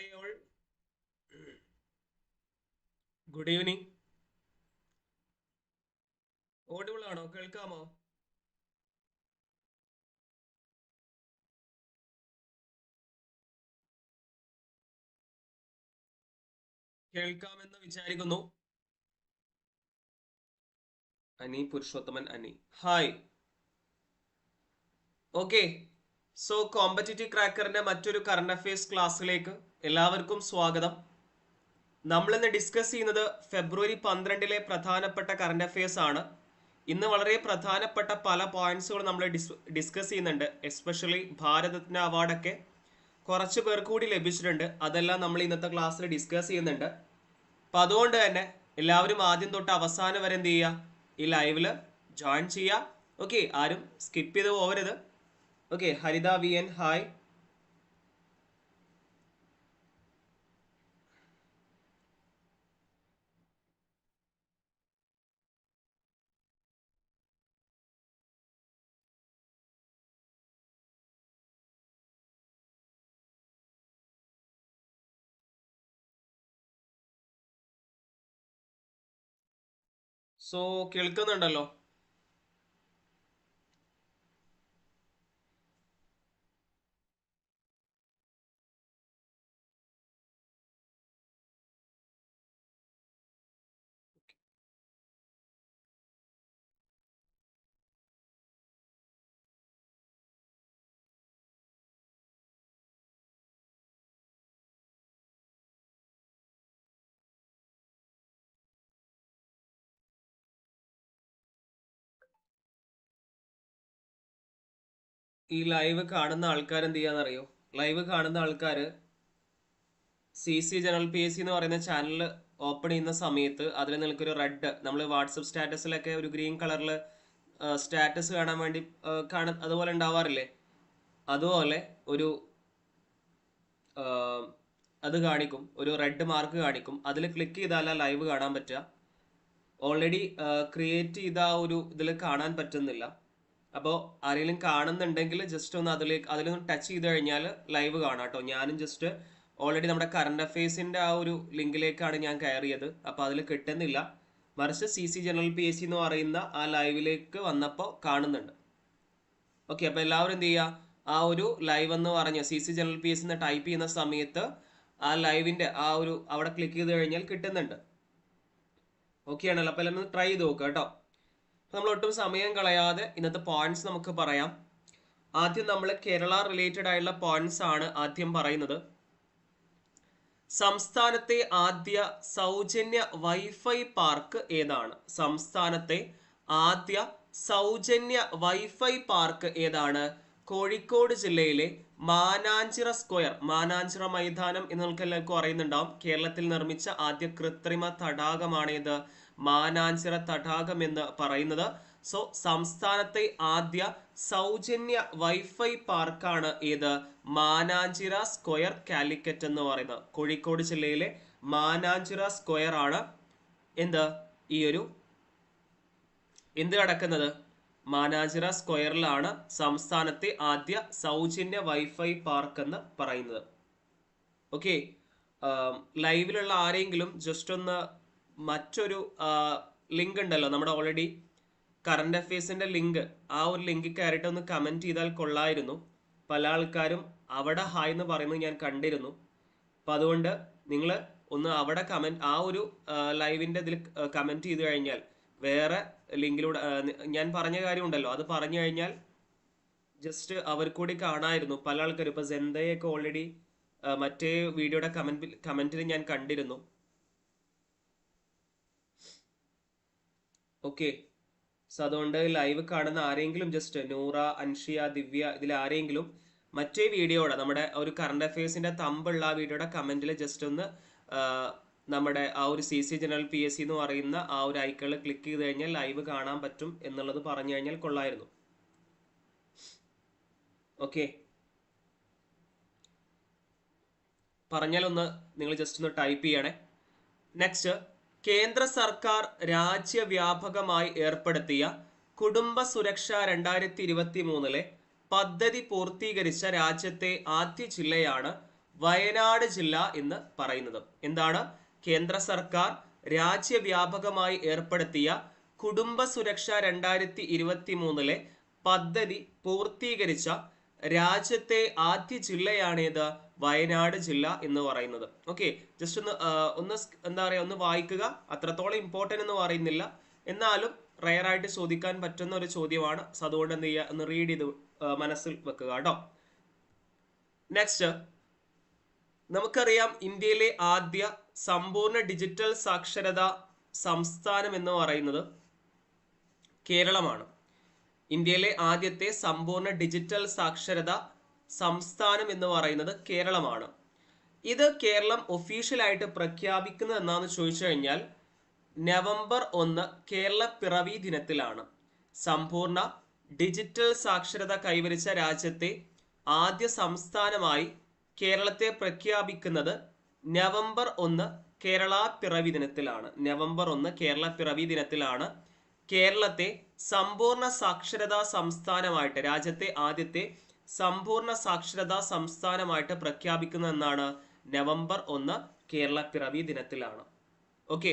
Hi all good evening audible ആണോ? കേൾക്കാമോ? കേൾക്കാമെന്ന് വിചാരിക്കുന്നു. Ani Purushothaman Ani. Hi okay so competitive ക്രാക്കറിന്റെ മറ്റൊരു കറണ്ട് അഫയേഴ്സ് ക്ലാസ്സിലേക്ക് എല്ലാവർക്കും സ്വാഗതം. നമ്മൾ ഇന്ന് ഡിസ്കസ് ചെയ്യുന്നത് ഫെബ്രുവരി പന്ത്രണ്ടിലെ പ്രധാനപ്പെട്ട കറണ്ട് അഫയേഴ്സ് ആണ്. ഇന്ന് വളരെ പ്രധാനപ്പെട്ട പല പോയിന്റ്സുകൾ നമ്മൾ ഡിസ്കസ് ചെയ്യുന്നുണ്ട്. എസ്പെഷ്യലി ഭാരതരത്ന അവാർഡൊക്കെ കുറച്ച് പേർക്ക് കൂടി ലഭിച്ചിട്ടുണ്ട്. അതെല്ലാം നമ്മൾ ഇന്നത്തെ ക്ലാസ്സിൽ ഡിസ്കസ് ചെയ്യുന്നുണ്ട്. അപ്പം അതുകൊണ്ട് തന്നെ എല്ലാവരും ആദ്യം തൊട്ട് അവസാനം വരെ എന്ത് ചെയ്യുക? ഈ ലൈവിൽ ജോയിൻ ചെയ്യുക. ഓക്കെ ആരും സ്കിപ്പ് ചെയ്ത് പോകരുത് okay Haritha V N hi so കേൾക്കുന്നുണ്ടല്ലോ. ഈ ലൈവ് കാണുന്ന ആൾക്കാർ എന്ത് ചെയ്യാന്നറിയോ? ലൈവ് കാണുന്ന ആൾക്കാർ C C general P S C എന്ന് പറയുന്ന ചാനൽ ഓപ്പൺ ചെയ്യുന്ന സമയത്ത് അതിൽ നിങ്ങൾക്കൊരു റെഡ് നമ്മൾ വാട്സപ്പ് സ്റ്റാറ്റസിലൊക്കെ ഒരു ഗ്രീൻ കളറിൽ സ്റ്റാറ്റസ് കാണാൻ വേണ്ടി കാണ അതുപോലെ ഉണ്ടാവാറില്ലേ? അതുപോലെ ഒരു അത് കാണിക്കും. ഒരു റെഡ് മാർക്ക് കാണിക്കും. അതിൽ ക്ലിക്ക് ചെയ്താലാ ലൈവ് കാണാൻ പറ്റുക. ഓൾറെഡി ക്രിയേറ്റ് ചെയ്ത ഒരു ഇതിൽ കാണാൻ പറ്റുന്നില്ല. അപ്പോൾ ആരെങ്കിലും കാണുന്നുണ്ടെങ്കിൽ ജസ്റ്റ് ഒന്ന് അതിലേക്ക് അതിലൊന്ന് ടച്ച് ചെയ്ത് കഴിഞ്ഞാൽ ലൈവ് കാണാം കേട്ടോ. ഞാനും ജസ്റ്റ് ഓൾറെഡി നമ്മുടെ കറണ്ട് അഫയേഴ്സിന്റെ ആ ഒരു ലിങ്കിലേക്കാണ് ഞാൻ കയറിയത്. അപ്പോൾ അതിൽ കിട്ടുന്നില്ല. മറിച്ച് C C general P S C എന്ന് പറയുന്ന ആ ലൈവിലേക്ക് വന്നപ്പോൾ കാണുന്നുണ്ട്. ഓക്കെ അപ്പോൾ എല്ലാവരും എന്ത് ചെയ്യുക ആ ഒരു ലൈവ് എന്ന് പറഞ്ഞ C C general P S എന്ന് ടൈപ്പ് ചെയ്യുന്ന സമയത്ത് ആ ലൈവിന്റെ ആ ഒരു അവിടെ ക്ലിക്ക് ചെയ്ത് കഴിഞ്ഞാൽ കിട്ടുന്നുണ്ട്. ഓക്കെ ആണല്ലോ. അപ്പോൾ എല്ലാം ട്രൈ ചെയ്ത് നോക്കുക കേട്ടോ. നമ്മൾ ഒട്ടും സമയം കളയാതെ ഇന്നത്തെ പോയിന്റ്സ് നമുക്ക് പറയാം. ആദ്യം നമ്മൾ കേരള റിലേറ്റഡ് ആയിട്ടുള്ള പോയിന്റ്സ് ആണ് ആദ്യം പറയുന്നത്. സംസ്ഥാനത്തെ ആദ്യ സൗജന്യ വൈഫൈ പാർക്ക് ഏതാണ്? സംസ്ഥാനത്തെ ആദ്യ സൗജന്യ വൈഫൈ പാർക്ക് ഏതാണ്? കോഴിക്കോട് ജില്ലയിലെ മാനാഞ്ചിറ സ്ക്വയർ മാനാഞ്ചിറ മൈതാനം എന്ന് നിങ്ങൾക്ക് എല്ലാവർക്കും അറിയുന്നുണ്ടാവും. കേരളത്തിൽ നിർമ്മിച്ച ആദ്യ കൃത്രിമ തടാകമാണേത്. മാനാഞ്ചിറ തടാകം എന്ന് പറയുന്നത്. സോ സംസ്ഥാനത്തെ ആദ്യ സൗജന്യ വൈഫൈ പാർക്കാണ് ഏത്? മാനാഞ്ചിറ സ്ക്വയർ കാലിക്കറ്റ് എന്ന് പറയുന്നത്. കോഴിക്കോട് ജില്ലയിലെ മാനാഞ്ചിറ സ്ക്വയർ ആണ് എന്ത്? ഈ ഒരു എന്ത് കിടക്കുന്നത്? മാനാഞ്ചിറ സ്ക്വയറിലാണ് സംസ്ഥാനത്തെ ആദ്യ സൗജന്യ വൈഫൈ പാർക്ക് എന്ന് പറയുന്നത്. ഓക്കെ ലൈവിലുള്ള ആരെങ്കിലും ജസ്റ്റ് ഒന്ന് മറ്റൊരു ലിങ്ക് ഉണ്ടല്ലോ. നമ്മുടെ ഓൾറെഡി കറണ്ട് അഫയേഴ്സിന്റെ ലിങ്ക് ആ ഒരു ലിങ്കിൽ കയറിയിട്ട് ഒന്ന് കമന്റ് ചെയ്താൽ കൊള്ളായിരുന്നു. പല ആൾക്കാരും അവിടെ ഹായ് എന്ന് പറയുന്നത് ഞാൻ കണ്ടിരുന്നു. അപ്പൊ അതുകൊണ്ട് നിങ്ങൾ ഒന്ന് അവിടെ കമന്റ് ആ ഒരു ലൈവിന്റെ ഇതിൽ കമന്റ് ചെയ്തു കഴിഞ്ഞാൽ വേറെ ലിങ്കിലൂടെ ഞാൻ പറഞ്ഞ കാര്യം ഉണ്ടല്ലോ. അത് പറഞ്ഞു കഴിഞ്ഞാൽ ജസ്റ്റ് അവർ കൂടി കാണായിരുന്നു. പല ആൾക്കാരും. ഇപ്പൊ സെന്തയൊക്കെ ഓൾറെഡി മറ്റേ വീഡിയോയുടെ കമന്റ് കമന്റിൽ ഞാൻ കണ്ടിരുന്നു. ഓക്കെ സോ അതുകൊണ്ട് ലൈവ് കാണുന്ന ആരെങ്കിലും ജസ്റ്റ് നൂറ അൻഷിയ ദിവ്യ ഇതിൽ ആരെങ്കിലും മറ്റേ വീഡിയോയുടെ നമ്മുടെ ഒരു കറണ്ട് അഫയേഴ്സിന്റെ തമ്പുള്ള ആ വീഡിയോയുടെ കമന്റിൽ ജസ്റ്റ് ഒന്ന് നമ്മുടെ ആ ഒരു C C general P S C എന്ന് പറയുന്ന ആ ഒരു ഐക്കണിൽ ക്ലിക്ക് ചെയ്ത് കഴിഞ്ഞാൽ ലൈവ് കാണാൻ പറ്റും എന്നുള്ളത് പറഞ്ഞു കഴിഞ്ഞാൽ കൊള്ളായിരുന്നു. ഓക്കെ പറഞ്ഞാലൊന്ന് നിങ്ങൾ ജസ്റ്റ് ഒന്ന് ടൈപ്പ് ചെയ്യണേ. നെക്സ്റ്റ് കേന്ദ്ര സർക്കാർ രാജ്യവ്യാപകമായി ഏർപ്പെടുത്തിയ കുടുംബ സുരക്ഷ രണ്ടായിരത്തി ഇരുപത്തി മൂന്നിലെ പദ്ധതി പൂർത്തീകരിച്ച രാജ്യത്തെ ആദ്യ ജില്ലയാണ് വയനാട് ജില്ല എന്ന് പറയുന്നത്. എന്താണ്? കേന്ദ്ര സർക്കാർ രാജ്യവ്യാപകമായി ഏർപ്പെടുത്തിയ കുടുംബ സുരക്ഷ രണ്ടായിരത്തി ഇരുപത്തി മൂന്നിലെ പദ്ധതി പൂർത്തീകരിച്ച രാജ്യത്തെ ആദ്യ ജില്ലയാണേത് വയനാട് ജില്ല എന്ന് പറയുന്നത്. ഓക്കെ ജസ്റ്റ് ഒന്ന് ഒന്ന് എന്താ പറയുക ഒന്ന് വായിക്കുക. അത്രത്തോളം ഇമ്പോർട്ടന്റ് എന്ന് പറയുന്നില്ല. എന്നാലും റയർ ആയിട്ട് ചോദിക്കാൻ പറ്റുന്ന ഒരു ചോദ്യമാണ്. സോ അതുകൊണ്ട് എന്ത് ചെയ്യുക? ഒന്ന് റീഡ് ചെയ്ത് മനസ്സിൽ വെക്കുക കേട്ടോ. നെക്സ്റ്റ് നമുക്കറിയാം ഇന്ത്യയിലെ ആദ്യ സമ്പൂർണ ഡിജിറ്റൽ സാക്ഷരത സംസ്ഥാനം എന്ന് പറയുന്നത് കേരളമാണ്. ഇന്ത്യയിലെ ആദ്യത്തെ സമ്പൂർണ ഡിജിറ്റൽ സാക്ഷരത സംസ്ഥാനം എന്ന് പറയുന്നത് കേരളമാണ്. ഇത് കേരളം ഒഫീഷ്യലായിട്ട് പ്രഖ്യാപിക്കുന്നത് എന്നാന്ന് ചോദിച്ചു കഴിഞ്ഞാൽ നവംബർ ഒന്ന് കേരള പിറവി ദിനത്തിലാണ്. സമ്പൂർണ ഡിജിറ്റൽ സാക്ഷരത കൈവരിച്ച രാജ്യത്തെ ആദ്യ സംസ്ഥാനമായി കേരളത്തെ പ്രഖ്യാപിക്കുന്നത് നവംബർ ഒന്ന് കേരള പിറവി ദിനത്തിലാണ്. നവംബർ ഒന്ന് കേരള പിറവി ദിനത്തിലാണ് കേരളത്തെ സമ്പൂർണ സാക്ഷരതാ സംസ്ഥാനമായിട്ട് രാജ്യത്തെ ആദ്യത്തെ സമ്പൂർണ സാക്ഷരതാ സംസ്ഥാനമായിട്ട് പ്രഖ്യാപിക്കുന്നതെന്നാണ് നവംബർ ഒന്ന് കേരള പിറവി ദിനത്തിലാണ്. ഓക്കെ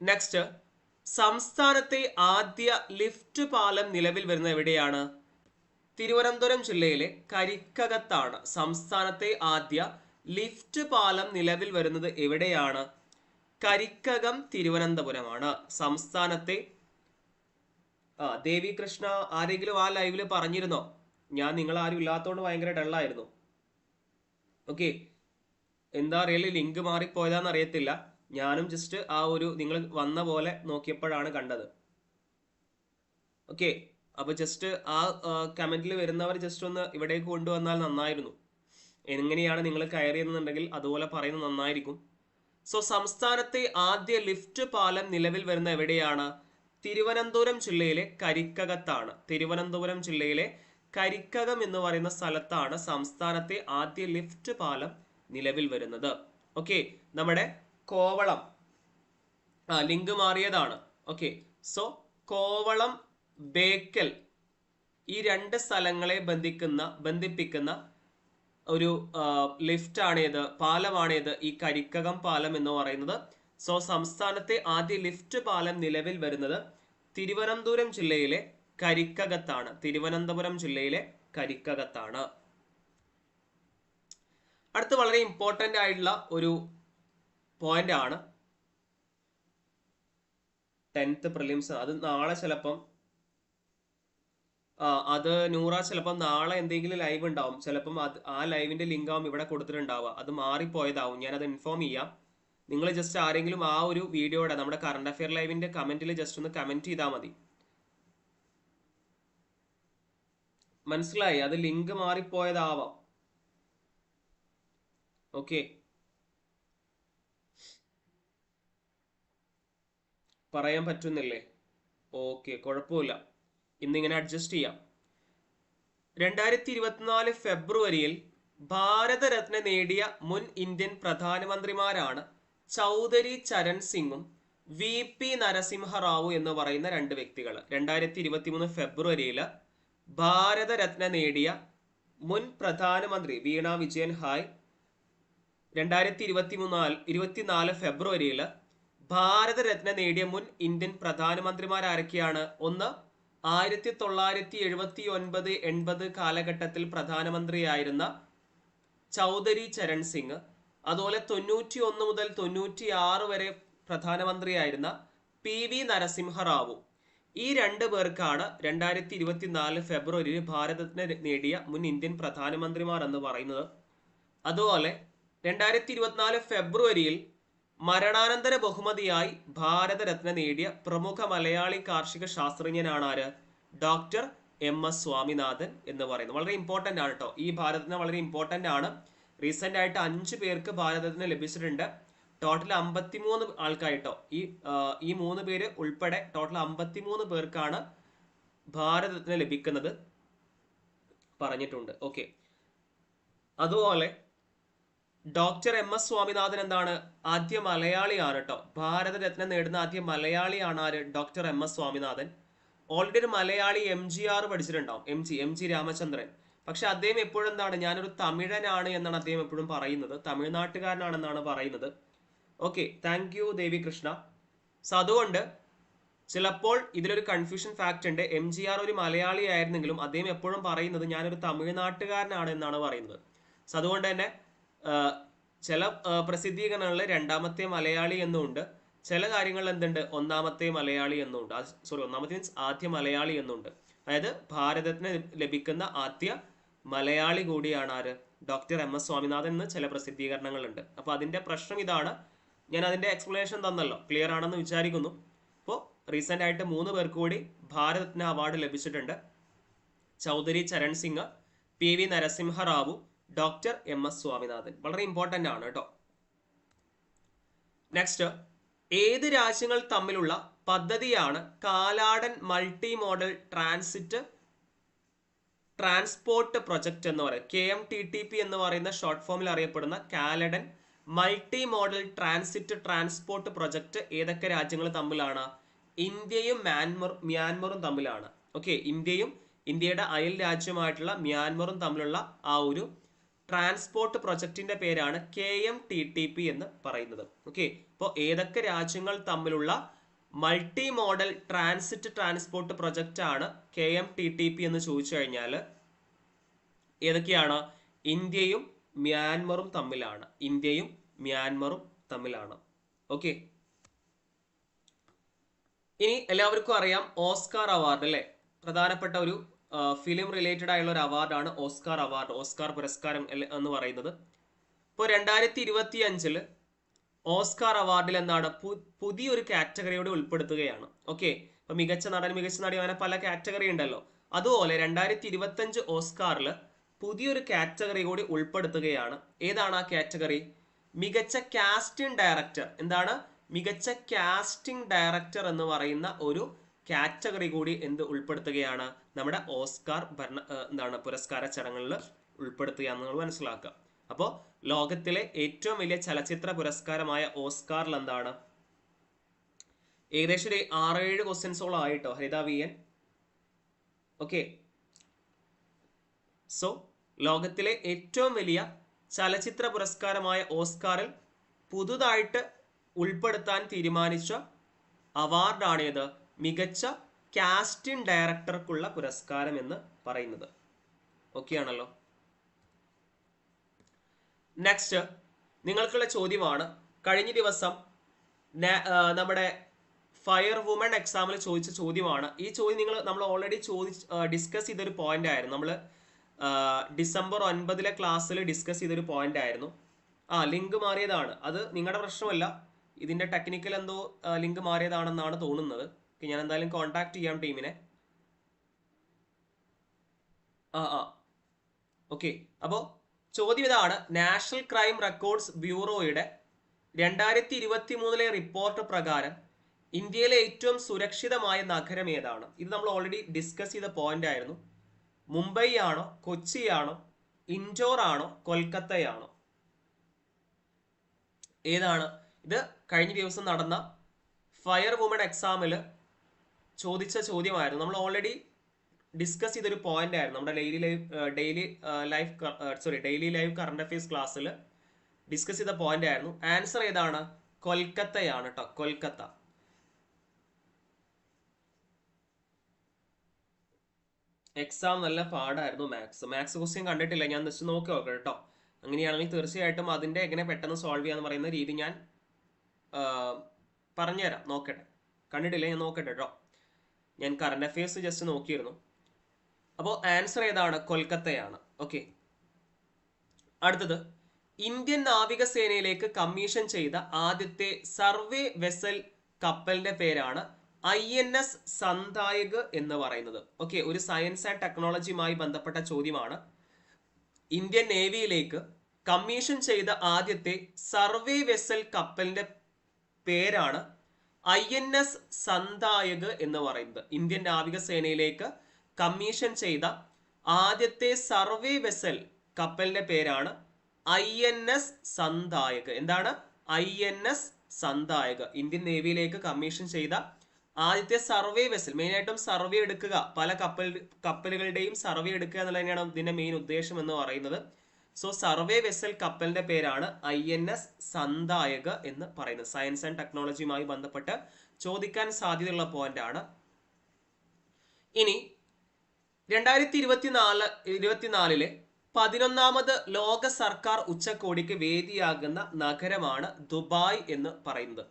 നെക്സ്റ്റ് സംസ്ഥാനത്തെ ആദ്യ ലിഫ്റ്റ് പാലം നിലവിൽ വരുന്ന എവിടെയാണ്? തിരുവനന്തപുരം ജില്ലയിലെ കരിക്കകത്താണ്. സംസ്ഥാനത്തെ ആദ്യ ലിഫ്റ്റ് പാലം നിലവിൽ വരുന്നത് എവിടെയാണ്? കരിക്കകം തിരുവനന്തപുരമാണ്. സംസ്ഥാനത്തെ ആ ദേവി കൃഷ്ണ ആരെങ്കിലും ആ ലൈവിൽ പറഞ്ഞിരുന്നോ? ഞാൻ നിങ്ങൾ ആരും ഇല്ലാത്തതുകൊണ്ട് ഭയങ്കര ഡള്ളായിരുന്നു. ഓക്കെ എന്താ അറിയില്ല ലിങ്ക് മാറിപ്പോയതാന്ന് അറിയത്തില്ല ഞാനും ജസ്റ്റ് ആ ഒരു നിങ്ങൾ വന്ന പോലെ നോക്കിയപ്പോഴാണ് കണ്ടത്. ഓക്കെ അപ്പൊ ജസ്റ്റ് ആ കമന്റിൽ വരുന്നവർ ജസ്റ്റ് ഒന്ന് ഇവിടേക്ക് കൊണ്ടുവന്നാൽ നന്നായിരുന്നു. എങ്ങനെയാണ് നിങ്ങൾ കയറിയെന്നുണ്ടെങ്കിൽ അതുപോലെ പറയുന്നത് നന്നായിരിക്കും. സോ സംസ്ഥാനത്തെ ആദ്യ ലിഫ്റ്റ് പാലം നിലവിൽ വരുന്ന എവിടെയാണ്? തിരുവനന്തപുരം ജില്ലയിലെ കരിക്കകത്താണ്. തിരുവനന്തപുരം ജില്ലയിലെ കരിക്കകം എന്ന് പറയുന്ന സ്ഥലത്താണ് സംസ്ഥാനത്തെ ആദ്യ ലിഫ്റ്റ് പാലം നിലവിൽ വരുന്നത്. ഓക്കെ നമ്മുടെ കോവളം ആ ലിങ്ക് മാറിയതാണ്. ഓക്കെ സോ കോവളം ബേക്കൽ ഈ രണ്ട് സ്ഥലങ്ങളെ ബന്ധിക്കുന്ന ബന്ധിപ്പിക്കുന്ന ഒരു ലിഫ്റ്റ് ആണേത് പാലമാണേത് ഈ കരിക്കകം പാലം എന്ന് പറയുന്നത്. സോ സംസ്ഥാനത്തെ ആദ്യ ലിഫ്റ്റ് പാലം നിലവിൽ വരുന്നത് തിരുവനന്തപുരം ജില്ലയിലെ കരിക്കകത്താണ്. തിരുവനന്തപുരം ജില്ലയിലെ കരിക്കകത്താണ്. അടുത്ത് വളരെ ഇമ്പോർട്ടന്റ് ആയിട്ടുള്ള ഒരു പോയിന്റ് ആണ്. ടെൻത്ത് പ്രിലിംസ് അത് നാളെ ചിലപ്പം അത് നൂറ ചിലപ്പം നാളെ എന്തെങ്കിലും ലൈവ് ഉണ്ടാവും. ചിലപ്പം അത് ആ ലൈവിന്റെ ലിങ്ക് ആവും ഇവിടെ കൊടുത്തിട്ടുണ്ടാവുക. അത് മാറിപ്പോയതാവും. ഞാനത് ഇൻഫോം ചെയ്യാം. നിങ്ങൾ ജസ്റ്റ് ആരെങ്കിലും ആ ഒരു വീഡിയോയുടെ നമ്മുടെ കറണ്ട് അഫെയർ ലൈവിന്റെ കമന്റിൽ ജസ്റ്റ് ഒന്ന് കമന്റ് ചെയ്താൽ മതി. മനസ്സിലായി? അത് ലിങ്ക് മാറിപ്പോയതാവാം. ഓക്കെ പറയാൻ പറ്റുന്നില്ലേ? ഓക്കെ കുഴപ്പമില്ല. ഇന്നിങ്ങനെ അഡ്ജസ്റ്റ് ചെയ്യാം. രണ്ടായിരത്തി ഇരുപത്തിനാല് ഫെബ്രുവരിയിൽ ഭാരതരത്ന നേടിയ മുൻ ഇന്ത്യൻ പ്രധാനമന്ത്രിമാരാണ് ചൗധരി ചരൺ സിംഗും വി പി നരസിംഹറാവു എന്ന് പറയുന്ന രണ്ട് വ്യക്തികൾ രണ്ടായിരത്തി ഇരുപത്തി മൂന്ന് ഫെബ്രുവരിയിൽ ഭാരതരത്ന നേടിയ മുൻ പ്രധാനമന്ത്രി വീണ വിജയൻ ഹായ്. രണ്ടായിരത്തി ഇരുപത്തി മൂന്നാൽ ഇരുപത്തിനാല് ഫെബ്രുവരിയിൽ ഭാരതരത്ന നേടിയ മുൻ ഇന്ത്യൻ പ്രധാനമന്ത്രിമാരാരൊക്കെയാണ്? ഒന്ന് ആയിരത്തി തൊള്ളായിരത്തി എഴുപത്തി ഒൻപത് എൺപത് കാലഘട്ടത്തിൽ പ്രധാനമന്ത്രിയായിരുന്ന ചൗധരി ചരൺ സിംഗ് അതുപോലെ തൊണ്ണൂറ്റി ഒന്ന് മുതൽ തൊണ്ണൂറ്റി ആറ് വരെ പ്രധാനമന്ത്രിയായിരുന്ന പി വി നരസിംഹറാവു ഈ രണ്ട് പേർക്കാണ് രണ്ടായിരത്തി ഇരുപത്തിനാല് ഫെബ്രുവരിയിൽ ഭാരതത്തിന് നേടിയ മുൻ ഇന്ത്യൻ പ്രധാനമന്ത്രിമാർ എന്ന് പറയുന്നത്. അതുപോലെ രണ്ടായിരത്തി ഇരുപത്തിനാല് ഫെബ്രുവരിയിൽ മരണാനന്തര ബഹുമതിയായി ഭാരതരത്ന നേടിയ പ്രമുഖ മലയാളി കാർഷിക ശാസ്ത്രജ്ഞനാണ് ആര് ഡോക്ടർ എം എസ് സ്വാമിനാഥൻ എന്ന് പറയുന്നത്. വളരെ ഇമ്പോർട്ടന്റ് ആണ് കേട്ടോ ഈ ഭാരതത്തിന് വളരെ ഇമ്പോർട്ടന്റ് ആണ്. റീസെന്റ് ആയിട്ട് അഞ്ച് പേർക്ക് ഭാരതത്തിന് ലഭിച്ചിട്ടുണ്ട്. ടോട്ടൽ അമ്പത്തിമൂന്ന് ആൾക്കായിട്ടോ ഈ ഈ മൂന്ന് പേര് ഉൾപ്പെടെ ടോട്ടൽ അമ്പത്തിമൂന്ന് പേർക്കാണ് ഭാരതത്തിന് ലഭിക്കുന്നത് പറഞ്ഞിട്ടുണ്ട്. ഓക്കെ അതുപോലെ ഡോക്ടർ എം എസ് സ്വാമിനാഥൻ എന്താണ്? ആദ്യ മലയാളിയാണ് കേട്ടോ ഭാരതരത്നം നേടുന്ന ആദ്യ മലയാളിയാണ് ആര്? Doctor M S Swaminathan. Already ഒരു Malayali M G R പഠിച്ചിട്ടുണ്ടാവും. M G M G Ramachandran. പക്ഷെ അദ്ദേഹം എപ്പോഴും എന്താണ്? ഞാനൊരു തമിഴനാണ് എന്നാണ് അദ്ദേഹം എപ്പോഴും പറയുന്നത്. തമിഴ്നാട്ടുകാരനാണെന്നാണ് പറയുന്നത്. Okay thank you Devi Krishna. So അതുകൊണ്ട് ചിലപ്പോൾ ഇതിലൊരു കൺഫ്യൂഷൻ ഫാക്റ്റ് ഉണ്ട്. എം ജി ആർ ഒരു മലയാളി ആയിരുന്നെങ്കിലും അദ്ദേഹം എപ്പോഴും പറയുന്നത് ഞാനൊരു തമിഴ്നാട്ടുകാരനാണ് എന്നാണ് പറയുന്നത്. സോ അതുകൊണ്ട് തന്നെ ചില പ്രസിദ്ധീകരണങ്ങളിൽ രണ്ടാമത്തെ മലയാളി എന്നുണ്ട് ചില കാര്യങ്ങൾ എന്തുണ്ട്? ഒന്നാമത്തെ മലയാളി എന്നുണ്ട് സോറി ഒന്നാമത്തെ മീൻസ് ആദ്യ മലയാളി എന്നുണ്ട് അതായത് ഭാരതത്തിന് ലഭിക്കുന്ന ആദ്യ മലയാളി കൂടിയാണ് ആര്? ഡോക്ടർ എം എസ് സ്വാമിനാഥൻ എന്ന് ചില പ്രസിദ്ധീകരണങ്ങളുണ്ട്. അപ്പോൾ അതിന്റെ പ്രശ്നം ഇതാണ്. ഞാൻ അതിന്റെ എക്സ്പ്ലനേഷൻ തന്നല്ലോ. ക്ലിയർ ആണെന്ന് വിചാരിക്കുന്നു. അപ്പോൾ റീസെന്റ് ആയിട്ട് മൂന്ന് പേർക്ക് കൂടി ഭാരതത്തിന് അവാർഡ് ലഭിച്ചിട്ടുണ്ട്. Chaudhary Charan Singh P V Narasimha Rao doctor M S Swaminathan. വളരെ ഇമ്പോർട്ടന്റ് ആണ് കേട്ടോ. നെക്സ്റ്റ് ഏത് രാജ്യങ്ങൾ തമ്മിലുള്ള പദ്ധതിയാണ് Kaladan multi modal transit transport project എന്ന് പറയുന്നത്? K M T T P എന്ന് പറയുന്ന ഷോർട്ട് ഫോമിൽ അറിയപ്പെടുന്ന Kaladan multi modal transit transport project ഏതൊക്കെ രാജ്യങ്ങൾ തമ്മിലാണ്? ഇന്ത്യയും മ്യാൻമർ മ്യാൻമറും തമ്മിലാണ്. ഓക്കെ ഇന്ത്യയും ഇന്ത്യയുടെ അയൽ രാജ്യമായിട്ടുള്ള മ്യാൻമറും തമ്മിലുള്ള ആ ഒരു ട്രാൻസ്പോർട്ട് പ്രൊജക്ടിന്റെ പേരാണ് K M T T P എന്ന് പറയുന്നത്. ഓക്കെ അപ്പോൾ ഏതൊക്കെ രാജ്യങ്ങൾ തമ്മിലുള്ള multi modal transit transport project ആണ് K M T T P എന്ന് ചോദിച്ചു കഴിഞ്ഞാൽ ഏതൊക്കെയാണ്? ഇന്ത്യയും മ്യാൻമറും തമ്മിലാണ്. ഇന്ത്യയും മ്യാൻമറും തമ്മിലാണ്. ഓക്കെ ഇനി എല്ലാവർക്കും അറിയാം ഓസ്കാർ അവാർഡ് അല്ലേ? പ്രധാനപ്പെട്ട ഒരു ഫിലിം റിലേറ്റഡ് ആയുള്ള ഒരു അവാർഡാണ് ഓസ്കാർ അവാർഡ് ഓസ്കാർ പുരസ്കാരം എന്ന് പറയുന്നത്. ഇപ്പോൾ രണ്ടായിരത്തി ഇരുപത്തി അഞ്ചിൽ ഓസ്കാർ അവാർഡിൽ എന്താണ് പുതിയൊരു കാറ്റഗറിയോട് ഉൾപ്പെടുത്തുകയാണ്. ഓക്കെ ഇപ്പൊ മികച്ച നടൻ മികച്ച നടി അങ്ങനെ പല കാറ്റഗറി ഉണ്ടല്ലോ. അതുപോലെ രണ്ടായിരത്തി ഇരുപത്തഞ്ച് ഓസ്കാറിൽ പുതിയൊരു കാറ്റഗറി കൂടി ഉൾപ്പെടുത്തുകയാണ്. ഏതാണ് ആ കാറ്റഗറി മികച്ച കാസ്റ്റിംഗ് ഡയറക്ടർ എന്താണ്? മികച്ച കാസ്റ്റിംഗ് ഡയറക്ടർ എന്ന് പറയുന്ന ഒരു കാറ്റഗറി കൂടി എന്ത് ഉൾപ്പെടുത്തുകയാണ്? നമ്മുടെ ഓസ്കാർ ഭരണ എന്താണ് പുരസ്കാര ചടങ്ങുകളിൽ ഉൾപ്പെടുത്തുക എന്നുള്ളത് മനസ്സിലാക്കുക. അപ്പോൾ ലോകത്തിലെ ഏറ്റവും വലിയ ചലച്ചിത്ര പുരസ്കാരമായ ഓസ്കാറിൽ എന്താണ്? ഏകദേശം ഒരു ആറേഴ് ക്വസ്റ്റ്യൻസോളം ആയിട്ടോ? Haritha V N? Okay so ലോകത്തിലെ ഏറ്റവും വലിയ ചലച്ചിത്ര പുരസ്കാരമായ ഓസ്കാറിൽ പുതുതായിട്ട് ഉൾപ്പെടുത്താൻ തീരുമാനിച്ച അവാർഡാണേത് മികച്ച കാസ്റ്റിംഗ് ഡയറക്ടർക്കുള്ള പുരസ്കാരം എന്ന് പറയുന്നത്. ഓക്കെ ആണല്ലോ? നെക്സ്റ്റ് നിങ്ങൾക്കുള്ള ചോദ്യമാണ്. കഴിഞ്ഞ ദിവസം നമ്മുടെ ഫയർ വുമൺ എക്സാമിൽ ചോദിച്ച ചോദ്യമാണ്. ഈ ചോദ്യം നിങ്ങൾ നമ്മൾ ഓൾറെഡി ചോദിച്ച് ഡിസ്കസ് ചെയ്തൊരു പോയിന്റ് ആയിരുന്നു. നമ്മൾ ഡിസംബർ ഒൻപതിലെ ക്ലാസ്സിൽ ഡിസ്കസ് ചെയ്തൊരു പോയിന്റ് ആയിരുന്നു. ആ ലിങ്ക് മാറിയതാണ്. അത് നിങ്ങളുടെ പ്രശ്നമല്ല. ഇതിന്റെ ടെക്നിക്കൽ എന്തോ ലിങ്ക് മാറിയതാണെന്നാണ് തോന്നുന്നത്. Okay, ഞാൻ എന്തായാലും കോൺടാക്ട് ചെയ്യാം ടീമിനെ ആ ആ. ഓക്കെ അപ്പോൾ ചോദ്യം ഇതാണ്. നാഷണൽ ക്രൈം റെക്കോർഡ്സ് ബ്യൂറോയുടെ രണ്ടായിരത്തി ഇരുപത്തി മൂന്നിലെ റിപ്പോർട്ട് പ്രകാരം ഇന്ത്യയിലെ ഏറ്റവും സുരക്ഷിതമായ നഗരം ഏതാണ്? ഇത് നമ്മൾ ഓൾറെഡി ഡിസ്കസ് ചെയ്ത പോയിന്റ് ആയിരുന്നു. മുംബൈ ആണോ കൊച്ചി ആണോ ഇൻഡോർ ആണോ കൊൽക്കത്തയാണോ? ഏതാണ്? ഇത് കഴിഞ്ഞ ദിവസം നടന്ന ഫയർ വുമൺ എക്സാമിൽ ചോദിച്ച ചോദ്യമായിരുന്നു. നമ്മൾ ഓൾറെഡി ഡിസ്കസ് ചെയ്തൊരു പോയിന്റ് ആയിരുന്നു. നമ്മുടെ daily life daily life sorry daily life current affairs ക്ലാസ്സിൽ ഡിസ്കസ് ചെയ്ത പോയിന്റ് ആയിരുന്നു. ആൻസർ ഏതാണ്? കൊൽക്കത്തയാണ് കേട്ടോ കൊൽക്കത്ത. എക്സാം നല്ല പാടായിരുന്നു മാത്സ് മാത്സ് ക്വസ്റ്റ്യൻ കണ്ടിട്ടില്ല. ഞാൻ ജസ്റ്റ് നോക്കി നോക്കാം കേട്ടോ അങ്ങനെയാണെങ്കിൽ തീർച്ചയായിട്ടും അതിന്റെ എങ്ങനെ പെട്ടെന്ന് സോൾവ് ചെയ്യാന്ന് പറയുന്ന രീതി ഞാൻ പറഞ്ഞുതരാം. നോക്കട്ടെ. കണ്ടിട്ടില്ല? ഞാൻ നോക്കട്ടെ കേട്ടോ ഞാൻ കറണ്ട് അഫയേഴ്സ് ജസ്റ്റ് നോക്കിയിരുന്നു. അപ്പോൾ ആൻസർ ഏതാണ്? കൊൽക്കത്തയാണ്. ഓക്കെ അടുത്തത്. ഇന്ത്യൻ നാവികസേനയിലേക്ക് കമ്മീഷൻ ചെയ്ത ആദ്യത്തെ സർവേ വെസൽ കപ്പലിന്റെ പേരാണ് ഐ എൻ എസ് സന്തായക് എന്ന് പറയുന്നത്. ഓക്കെ ഒരു സയൻസ് ആൻഡ് ടെക്നോളജിയുമായി ബന്ധപ്പെട്ട ചോദ്യമാണ്. ഇന്ത്യൻ നേവിയിലേക്ക് കമ്മീഷൻ ചെയ്ത ആദ്യത്തെ സർവേ വെസൽ കപ്പലിന്റെ പേരാണ് ഐ എൻ എസ് സന്തായക് എന്ന് പറയുന്നത്. ഇന്ത്യൻ നാവികസേനയിലേക്ക് കമ്മീഷൻ ചെയ്ത ആദ്യത്തെ സർവേ വെസൽ കപ്പലിന്റെ പേരാണ് ഐ എൻ എസ് സന്തായക് എന്താണ്? I N S Sandhayak Indian നേവിയിലേക്ക് commission ചെയ്ത ആദ്യത്തെ സർവേ വെസൽ മെയിനായിട്ടും സർവേ എടുക്കുക. പല കപ്പൽ കപ്പലുകളുടെയും സർവേ എടുക്കുക എന്നുള്ളതാണ് ഇതിന്റെ മെയിൻ ഉദ്ദേശം എന്ന് പറയുന്നത്. സോ സർവേ വെസൽ കപ്പലിന്റെ പേരാണ് ഐ എൻ എസ് സന്തായക എന്ന് പറയുന്നത്. സയൻസ് ആൻഡ് ടെക്നോളജിയുമായി ബന്ധപ്പെട്ട് ചോദിക്കാൻ സാധ്യതയുള്ള പോയിന്റ് ആണ്. ഇനി രണ്ടായിരത്തി ഇരുപത്തിനാല് ഇരുപത്തിനാലിലെ പതിനൊന്നാമത് ലോക സർക്കാർ ഉച്ചകോടിക്ക് വേദിയാകുന്ന നഗരമാണ് ദുബായ് എന്ന് പറയുന്നത്.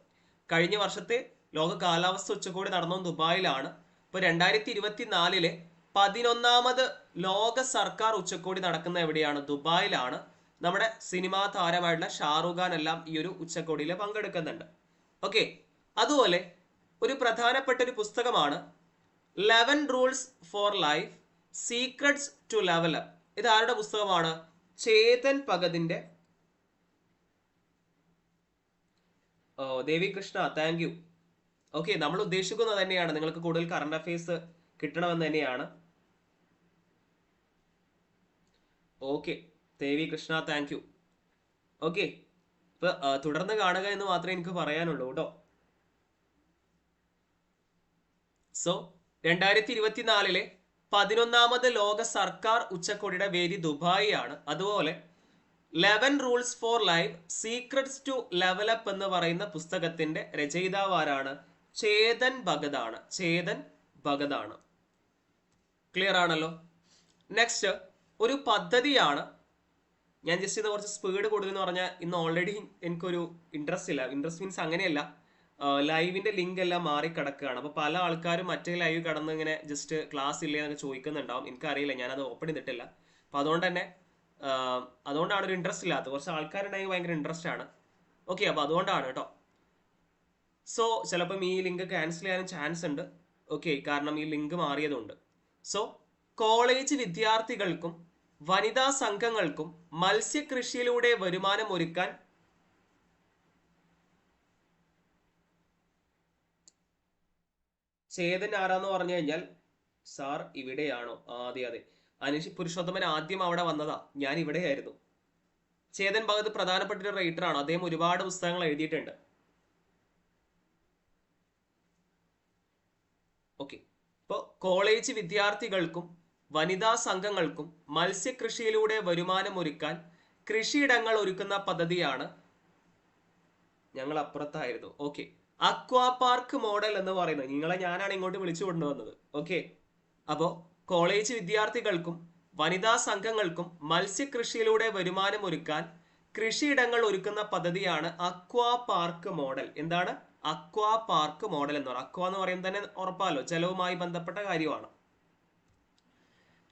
കഴിഞ്ഞ വർഷത്തെ ലോക കാലാവസ്ഥ ഉച്ചകോടി നടന്നത് ദുബായിലാണ്. ഇപ്പൊ രണ്ടായിരത്തി ഇരുപത്തിനാലിലെ പതിനൊന്നാമത് ലോക സർക്കാർ ഉച്ചകോടി നടക്കുന്ന എവിടെയാണ്? ദുബായിലാണ്. നമ്മുടെ സിനിമാ താരമായിട്ടുള്ള ഷാറുഖ് ഖാൻ എല്ലാം ഈ ഒരു ഉച്ചകോടിയിൽ പങ്കെടുക്കുന്നുണ്ട്. ഓക്കെ അതുപോലെ ഒരു പ്രധാനപ്പെട്ട ഒരു പുസ്തകമാണ് eleven rules for life secrets to level up. ഇത് ആരുടെ പുസ്തകമാണ്? ചേതൻ ഭഗതിന്റെ. ഓ Devi Krishna thank you. Okay നമ്മൾ ഉദ്ദേശിക്കുന്നത് തന്നെയാണ്. നിങ്ങൾക്ക് കൂടുതൽ കറണ്ട് അഫയേഴ്സ് കിട്ടണമെന്ന് തന്നെയാണ്. Okay Devi Krishna thank you okay ഇപ്പൊ തുടർന്ന് കാണുക എന്ന് മാത്രമേ എനിക്ക് പറയാനുള്ളൂ കേട്ടോ. സോ രണ്ടായിരത്തി ഇരുപത്തിനാലിലെ പതിനൊന്നാമത് ലോക സർക്കാർ ഉച്ചകോടിയുടെ വേദി ദുബായി ആണ് അതുപോലെ eleven rules for life secrets to level up എന്ന് പറയുന്ന പുസ്തകത്തിന്റെ രചയിതാവാരാണ് ചേതൻ ഭഗതാണ്. ചേതൻ ഭഗതാണ്. ക്ലിയർ ആണല്ലോ? നെക്സ്റ്റ് ഒരു പദ്ധതിയാണ്. ഞാൻ ജസ്റ്റ് ഇത് കുറച്ച് സ്പീഡ് കൊടുക്കുന്നു പറഞ്ഞാൽ ഇന്ന് ഓൾറെഡി എനിക്കൊരു ഇൻട്രസ്റ്റ് ഇല്ല. ഇൻട്രസ്റ്റ് മീൻസ് അങ്ങനെയല്ല. ലൈവിന്റെ ലിങ്ക് എല്ലാം മാറി കിടക്കുകയാണ് അപ്പോൾ പല ആൾക്കാരും മറ്റേ ലൈവ് കടന്ന് ഇങ്ങനെ ജസ്റ്റ് ക്ലാസ് ഇല്ലേ എന്നൊക്കെ ചോദിക്കുന്നുണ്ടാവും. എനിക്കറിയില്ല ഞാനത് ഓപ്പൺ ചെയ്തിട്ടില്ല. അപ്പോൾ അതുകൊണ്ട് തന്നെ അതുകൊണ്ടാണ് ഒരു ഇൻട്രസ്റ്റ് ഇല്ലാത്തത്. കുറച്ച് ആൾക്കാരുണ്ടെങ്കിൽ ഭയങ്കര ഇൻട്രസ്റ്റ് ആണ്. ഓക്കെ അപ്പോൾ അതുകൊണ്ടാണ് കേട്ടോ. സോ ചിലപ്പം ഈ ലിങ്ക് ക്യാൻസൽ ചെയ്യാനും ചാൻസ് ഉണ്ട്. ഓക്കെ കാരണം ഈ ലിങ്ക് മാറിയതുകൊണ്ട്. സോ കോളേജ് വിദ്യാർത്ഥികൾക്കും വനിതാ സംഘങ്ങൾക്കും മത്സ്യകൃഷിയിലൂടെ വരുമാനം ഒരുക്കാൻ ചേതൻ ആരാന്ന് പറഞ്ഞു കഴിഞ്ഞാൽ സാർ ഇവിടെയാണോ? ആദ്യ അതെ അനീഷ് പുരുഷോത്തമൻ ആദ്യം അവിടെ വന്നതാ. ഞാൻ ഇവിടെയായിരുന്നു. ചേതൻ ഭഗത് പ്രധാനപ്പെട്ട ഒരു റൈറ്റർ ആണ്. അദ്ദേഹം ഒരുപാട് പുസ്തകങ്ങൾ എഴുതിയിട്ടുണ്ട്. ഓക്കെ ഇപ്പോൾ കോളേജ് വിദ്യാർത്ഥികൾക്കും വനിതാ സംഘങ്ങൾക്കും മത്സ്യകൃഷിയിലൂടെ വരുമാനമൊരുക്കാൻ കൃഷിയിടങ്ങൾ ഒരുക്കുന്ന പദ്ധതിയാണ് ഞങ്ങൾ അപ്പുറത്തായിരുന്നു ഓക്കെ അക്വാ പാർക്ക് മോഡൽ എന്ന് പറയുന്നത്. നിങ്ങളെ ഞാനാണ് ഇങ്ങോട്ട് വിളിച്ചു കൊണ്ടുവന്നത്. ഓക്കെ അപ്പോൾ കോളേജ് വിദ്യാർത്ഥികൾക്കും വനിതാ സംഘങ്ങൾക്കും മത്സ്യകൃഷിയിലൂടെ വരുമാനമൊരുക്കാൻ കൃഷിയിടങ്ങൾ ഒരുക്കുന്ന പദ്ധതിയാണ് അക്വാ പാർക്ക് മോഡൽ എന്താണ്? അക്വാ പാർക്ക് മോഡൽ എന്ന് പറയുന്നത് അക്വാ എന്ന് പറയുന്നത് തന്നെ ഉറപ്പാലോ? ജലവുമായി ബന്ധപ്പെട്ട കാര്യമാണ്.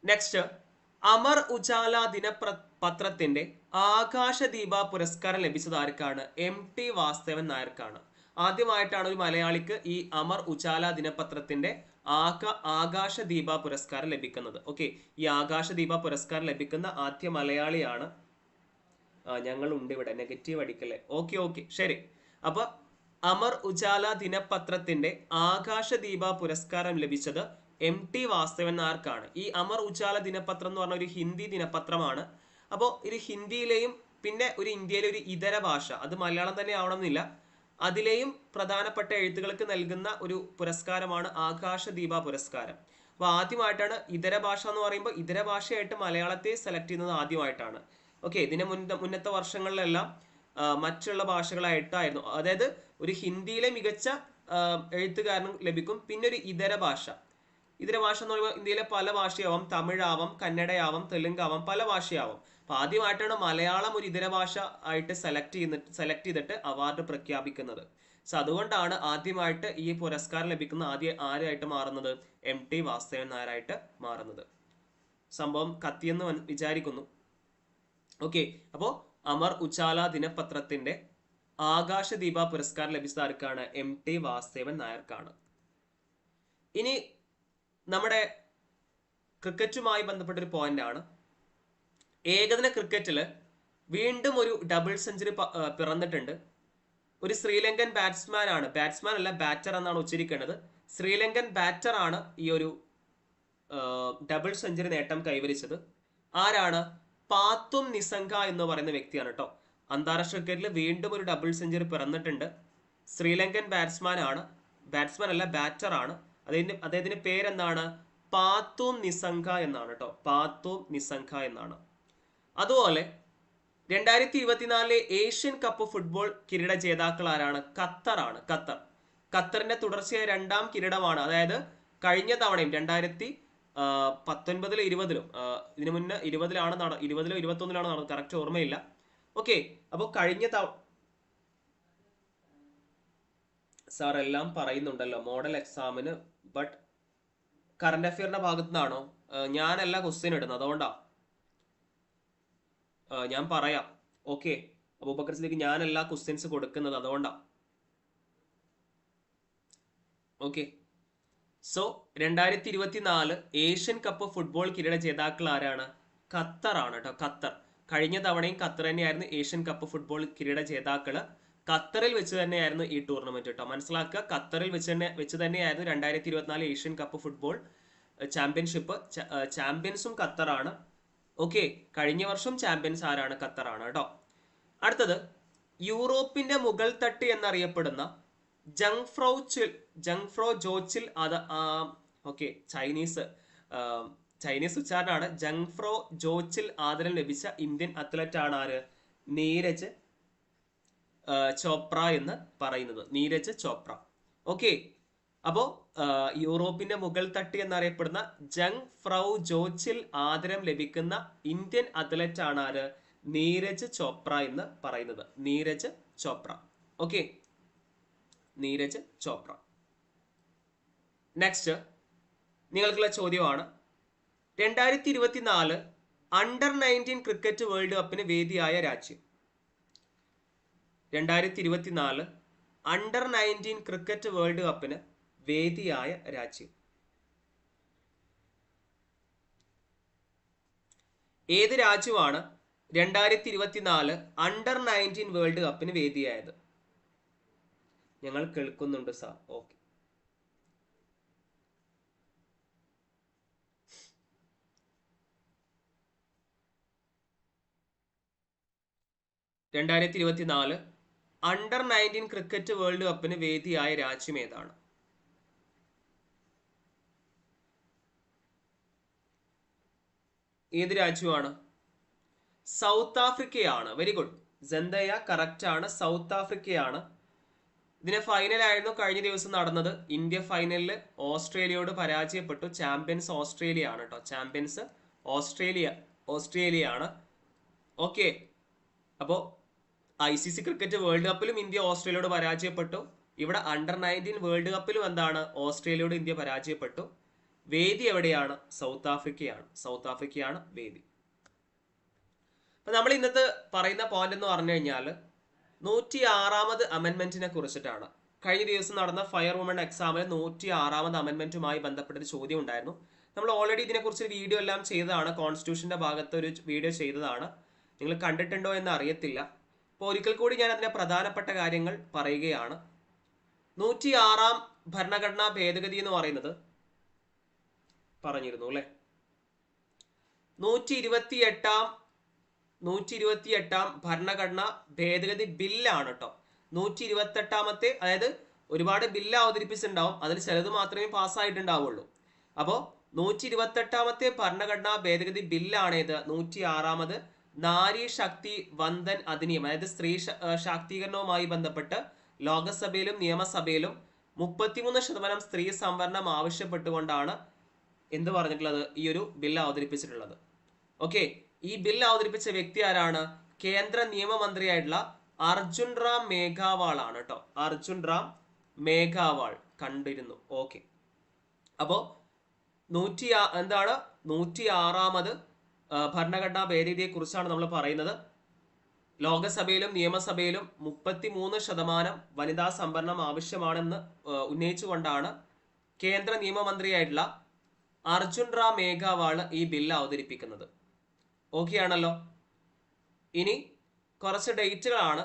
നെക്സ്റ്റ് അമർ ഉജാല ദിനപ്ര പത്രത്തിന്റെ ആകാശദീപ പുരസ്കാരം ലഭിച്ചത് ആർക്കാണ്? എം ടി വാസ്തവൻ നായർക്കാണ് ആദ്യമായിട്ടാണ് ഒരു മലയാളിക്ക് ഈ അമർ ഉജാല ദിനപത്രത്തിന്റെ ആക ആകാശദീപ പുരസ്കാരം ലഭിക്കുന്നത്. ഓക്കെ ഈ ആകാശദീപ പുരസ്കാരം ലഭിക്കുന്ന ആദ്യ മലയാളിയാണ് ആ ഞങ്ങൾ ഉണ്ട് ഇവിടെ. നെഗറ്റീവ് അടിക്കല്ലേ? ഓക്കെ ഓക്കെ ശരി. അപ്പൊ അമർ ഉജാല ദിനപത്രത്തിന്റെ ആകാശദീപ പുരസ്കാരം ലഭിച്ചത് എം ടി വാസ്തവൻ നായർക്കാണ്. ഈ അമർ ഉജാല ദിനപത്രം എന്ന് പറഞ്ഞ ഒരു ഹിന്ദി ദിനപത്രമാണ്. അപ്പോൾ ഇത് ഹിന്ദിയിലെയും പിന്നെ ഒരു ഇന്ത്യയിലെ ഒരു ഇതര ഭാഷ അത് മലയാളം തന്നെ ആവണമെന്നില്ല. അതിലെയും പ്രധാനപ്പെട്ട എഴുത്തുകൾക്ക് നൽകുന്ന ഒരു പുരസ്കാരമാണ് ആകാശദീപ പുരസ്കാരം. അപ്പോൾ ആദ്യമായിട്ടാണ് ഇതര ഭാഷ എന്ന് പറയുമ്പോൾ ഇതര ഭാഷയായിട്ട് മലയാളത്തെ സെലക്ട് ചെയ്യുന്നത് ആദ്യമായിട്ടാണ്. ഓക്കെ ഇതിന് മുൻ മുന്നത്തെ വർഷങ്ങളിലെല്ലാം മറ്റുള്ള ഭാഷകളായിട്ടായിരുന്നു അതായത് ഒരു ഹിന്ദിയിലെ മികച്ച എഴുത്തുകാരനും ലഭിക്കും. പിന്നെ ഒരു ഇതര ഭാഷ. ഇതര ഭാഷ എന്ന് പറയുമ്പോൾ ഇന്ത്യയിലെ പല ഭാഷയാവാം തമിഴാവാം കന്നഡയാവാം തെലുങ്കാവാം പല ഭാഷയാവാം. അപ്പൊ ആദ്യമായിട്ടാണ് മലയാളം ഒരു ഇതര ഭാഷ ആയിട്ട് സെലക്ട് ചെയ്യുന്ന സെലക്ട് ചെയ്തിട്ട് അവാർഡ് പ്രഖ്യാപിക്കുന്നത്. സോ അതുകൊണ്ടാണ് ആദ്യമായിട്ട് ഈ പുരസ്കാരം ലഭിക്കുന്ന ആദ്യ ആരായിട്ട് മാറുന്നത്? എം ടി വാസുദേവൻ നായരായിട്ട് മാറുന്നത്. സംഭവം കത്തിയെന്ന് വിചാരിക്കുന്നു. ഓക്കെ അപ്പോൾ അമർ ഉച്ചാല ദിനപത്രത്തിന്റെ ആകാശദീപ പുരസ്കാരം ലഭിച്ച ആർക്കാണ്? എം ടി വാസുദേവൻ നായർക്കാണ്. ഇനി നമ്മുടെ ക്രിക്കറ്റുമായി ബന്ധപ്പെട്ട ഒരു പോയിന്റ് ആണ് ഏകദിന ക്രിക്കറ്റിൽ വീണ്ടും ഒരു ഡബിൾ സെഞ്ചുറി പിറന്നിട്ടുണ്ട്. ഒരു ശ്രീലങ്കൻ ബാറ്റ്സ്മാൻ ആണ്. ബാറ്റ്സ്മാൻ അല്ല ബാറ്റർ എന്നാണ് ഉച്ചരിക്കേണ്ടത്. ശ്രീലങ്കൻ ബാറ്റർ ആണ് ഈ ഒരു ഡബിൾ സെഞ്ചുറി നേട്ടം കൈവരിച്ചത്. ആരാണ്? പാത്തും നിസംഗ എന്ന് പറയുന്ന വ്യക്തിയാണ് കേട്ടോ അന്താരാഷ്ട്ര ക്രിക്കറ്റിൽ വീണ്ടും ഒരു ഡബിൾ സെഞ്ചുറി പിറന്നിട്ടുണ്ട്. ശ്രീലങ്കൻ ബാറ്റ്സ്മാൻ ആണ്. ബാറ്റ്സ്മാൻ അല്ല ബാറ്റർ ആണ്. അദ്ദേഹത്തിന്റെ അദ്ദേഹത്തിന്റെ പേരെന്താണ്? പാത്തൂം നിസംഖ എന്നാണ് കേട്ടോ പാത്തൂം നിസംഖ എന്നാണ്. അതുപോലെ രണ്ടായിരത്തി ഇരുപത്തിനാലിലെ ഏഷ്യൻ കപ്പ് ഫുട്ബോൾ കിരീട ജേതാക്കൾ ആരാണ്? ഖത്തറാണ് ഖത്തർ. ഖത്തറിന്റെ തുടർച്ചയായ രണ്ടാം കിരീടമാണ്. അതായത് കഴിഞ്ഞ തവണയും രണ്ടായിരത്തി പത്തൊൻപതിലും ഇരുപതിലും ഇതിനു മുന്നേ ഇരുപതിലാണ് നട ഇരുപതിലോ ഇരുപത്തൊന്നിലാണ് നടന്നത്? കറക്റ്റ് ഓർമ്മയില്ല. ഓക്കെ അപ്പോൾ കഴിഞ്ഞ തവ സാർ എല്ലാം പറയുന്നുണ്ടല്ലോ മോഡൽ എക്സാമിന് ബട്ട് കറണ്ട് അഫെയറിന്റെ ഭാഗത്തു നിന്നാണോ ഞാനല്ല ക്വസ്റ്റ്യൻ ഇടുന്നത്. അതുകൊണ്ടാ. ഞാൻ പറയാം. ഓക്കെ അബൂബക്കർ സിദ്ദീഖ് ഞാനല്ല ക്വസ്റ്റ്യൻസ് കൊടുക്കുന്നത്. അതുകൊണ്ടാ. ഓക്കെ സോ രണ്ടായിരത്തി ഇരുപത്തിനാല് ഏഷ്യൻ കപ്പ് ഫുട്ബോൾ കിരീട ജേതാക്കൾ ആരാണ്? ഖത്തറാണ് കേട്ടോ ഖത്തർ. കഴിഞ്ഞ തവണയും ഖത്തർ തന്നെയായിരുന്നു ഏഷ്യൻ കപ്പ് ഫുട്ബോൾ കിരീട ജേതാക്കൾ. ഖത്തറിൽ വെച്ച് തന്നെയായിരുന്നു ഈ ടൂർണമെന്റ് കേട്ടോ മനസ്സിലാക്കുക ഖത്തറിൽ വെച്ച് തന്നെ വെച്ച് തന്നെയായിരുന്നു രണ്ടായിരത്തി ഇരുപത്തിനാല് ഏഷ്യൻ കപ്പ് ഫുട്ബോൾ ചാമ്പ്യൻഷിപ്പ് ചാമ്പ്യൻസും ഖത്തറാണ്. ഓക്കെ കഴിഞ്ഞ വർഷം ചാമ്പ്യൻസ് ആരാണ്? ഖത്തറാണ് കേട്ടോ. അടുത്തത് യൂറോപ്പിന്റെ മുഗൾ തട്ട് എന്നറിയപ്പെടുന്ന ജങ്ഫ്രോ ജങ്ഫ്രോ ജോച്ചിൽ അത് ഓക്കെ ചൈനീസ് ചൈനീസ് ഉച്ചാരണാണ് ജങ്ഫ്രോ ജോച്ചിൽ ആദരം ലഭിച്ച ഇന്ത്യൻ അത്ലറ്റ് ആണ് ആര്? നീരജ് ചോപ്ര എന്ന് പറയുന്നത്. നീരജ് ചോപ്ര. ഓക്കെ. അപ്പോ യൂറോപ്പിന്റെ മുഗൾ തട്ടി എന്നറിയപ്പെടുന്ന ജങ് ഫ്രൗ ജോച്ചിൽ ആദരം ലഭിക്കുന്ന ഇന്ത്യൻ അത്ലറ്റ് ആണ് ആര്? നീരജ് ചോപ്ര എന്ന് പറയുന്നത്. നീരജ് ചോപ്ര. ഓക്കെ. നീരജ് ചോപ്ര. നെക്സ്റ്റ് നിങ്ങൾക്കുള്ള ചോദ്യമാണ്. രണ്ടായിരത്തി ഇരുപത്തിനാല് അണ്ടർ നയന്റീൻ ക്രിക്കറ്റ് വേൾഡ് കപ്പിന് വേദിയായ രാജ്യം. രണ്ടായിരത്തി ഇരുപത്തിനാല് അണ്ടർ നയന്റീൻ ക്രിക്കറ്റ് വേൾഡ് കപ്പിന് വേദിയായ രാജ്യം. ഏത് രാജ്യമാണ് രണ്ടായിരത്തി ഇരുപത്തിനാല് അണ്ടർ നയന്റീൻ വേൾഡ് കപ്പിന് വേദിയായത്? ഞങ്ങൾ കേൾക്കുന്നുണ്ട് സാർ. ഓക്കെ. രണ്ടായിരത്തി ഇരുപത്തിനാല് അണ്ടർ നയന്റീൻ ക്രിക്കറ്റ് വേൾഡ് കപ്പിന് വേദിയായ രാജ്യം ഏതാണ്? ഏത് രാജ്യമാണ്? സൗത്ത് ആഫ്രിക്കയാണ്. വെരി ഗുഡ് ജന്തയ കറക്റ്റ് ആണ്. സൗത്ത് ആഫ്രിക്കയാണ്. ഇതിന് ഫൈനൽ ആയിരുന്നു കഴിഞ്ഞ ദിവസം നടന്നത്. ഇന്ത്യ ഫൈനലിൽ ഓസ്ട്രേലിയയോട് പരാജയപ്പെട്ടു. ചാമ്പ്യൻസ് ഓസ്ട്രേലിയ ആണ് കേട്ടോ ചാമ്പ്യൻസ് ഓസ്ട്രേലിയ ഓസ്ട്രേലിയ ആണ് ഓക്കെ അപ്പോൾ I C C cricket world കപ്പിലും India ഓസ്ട്രേലിയയോട് പരാജയപ്പെട്ടു. ഇവിടെ അണ്ടർ നയന്റീൻ വേൾഡ് കപ്പിലും എന്താണ് ഓസ്ട്രേലിയയോട് ഇന്ത്യ പരാജയപ്പെട്ടു. വേദി എവിടെയാണ്? സൗത്ത് ആഫ്രിക്കയാണ്. സൗത്ത് ആഫ്രിക്കയാണ് വേദി. നമ്മൾ ഇന്നത്തെ പറയുന്ന പോയിന്റ് എന്ന് പറഞ്ഞു കഴിഞ്ഞാൽ നൂറ്റി ആറാമത് അമെന്മെന്റിനെ കുറിച്ചിട്ടാണ്. കഴിഞ്ഞ ദിവസം നടന്ന ഫയർ വുമൺ എക്സാമിൽ നൂറ്റി ആറാമത് അമെന്മെന്റുമായി ബന്ധപ്പെട്ട ചോദ്യം ഉണ്ടായിരുന്നു. നമ്മൾ ഓൾറെഡി ഇതിനെക്കുറിച്ച് വീഡിയോ എല്ലാം ചെയ്തതാണ്. കോൺസ്റ്റിറ്റ്യൂഷന്റെ ഭാഗത്ത് ഒരു വീഡിയോ ചെയ്തതാണ്. നിങ്ങൾ കണ്ടിട്ടുണ്ടോ എന്ന് അറിയത്തില്ല. അപ്പോൾ ഒരിക്കൽ കൂടി ഞാൻ അതിന്റെ പ്രധാനപ്പെട്ട കാര്യങ്ങൾ പറയുകയാണ്. നൂറ്റി ആറാം ഭരണഘടനാ ഭേദഗതി എന്ന് പറയുന്നത് പറഞ്ഞിരുന്നു അല്ലേ? നൂറ്റി ഇരുപത്തി എട്ടാം നൂറ്റി ഇരുപത്തി എട്ടാം ഭരണഘടന ഭേദഗതി ബില്ലാണ് കേട്ടോ നൂറ്റി ഇരുപത്തി എട്ടാമത്തെ അതായത് ഒരുപാട് ബില്ല് അവതരിപ്പിച്ചിട്ടുണ്ടാവും. അതിൽ ചിലത് മാത്രമേ പാസ്സായിട്ടുണ്ടാവുള്ളൂ. അപ്പോൾ നൂറ്റി ഇരുപത്തെട്ടാമത്തെ ഭരണഘടനാ ഭേദഗതി ബില്ലാണ് ഇത് നൂറ്റി ആറാമത് നാരി ശക്തി വന്ദൻ അധിനിയം അതായത് സ്ത്രീ ശാക്തീകരണവുമായി ബന്ധപ്പെട്ട് ലോകസഭയിലും നിയമസഭയിലും മുപ്പത്തിമൂന്ന് ശതമാനം സ്ത്രീ സംവരണം ആവശ്യപ്പെട്ടുകൊണ്ടാണ് എന്ത് പറഞ്ഞിട്ടുള്ളത്? ഈ ഒരു ബിൽ അവതരിപ്പിച്ചിട്ടുള്ളത്. ഓക്കെ ഈ ബിൽ അവതരിപ്പിച്ച വ്യക്തി ആരാണ്? കേന്ദ്ര നിയമമന്ത്രിയായിട്ടുള്ള അർജുൻ റാം മേഘാവാൾ ആണ് കേട്ടോ. അർജുൻ റാം മേഘാവാൾ കണ്ടിരുന്നു. ഓക്കെ. അപ്പോ നൂറ്റി എന്താണ്? നൂറ്റി ആറാമത് ഭരണഘടനാ ഭേദഗതിയെ കുറിച്ചാണ് നമ്മൾ പറയുന്നത്. ലോകസഭയിലും നിയമസഭയിലും മുപ്പത്തി മൂന്ന് ശതമാനം വനിതാ സംവരണം ആവശ്യമാണെന്ന് ഉന്നയിച്ചുകൊണ്ടാണ് കേന്ദ്ര നിയമമന്ത്രിയായിട്ടുള്ള അർജുൻ റാം മേഘാവാൾ ഈ ബില്ല് അവതരിപ്പിക്കുന്നത്. ഓക്കെ ആണല്ലോ ഇനി കുറച്ച് ഡേറ്റുകളാണ്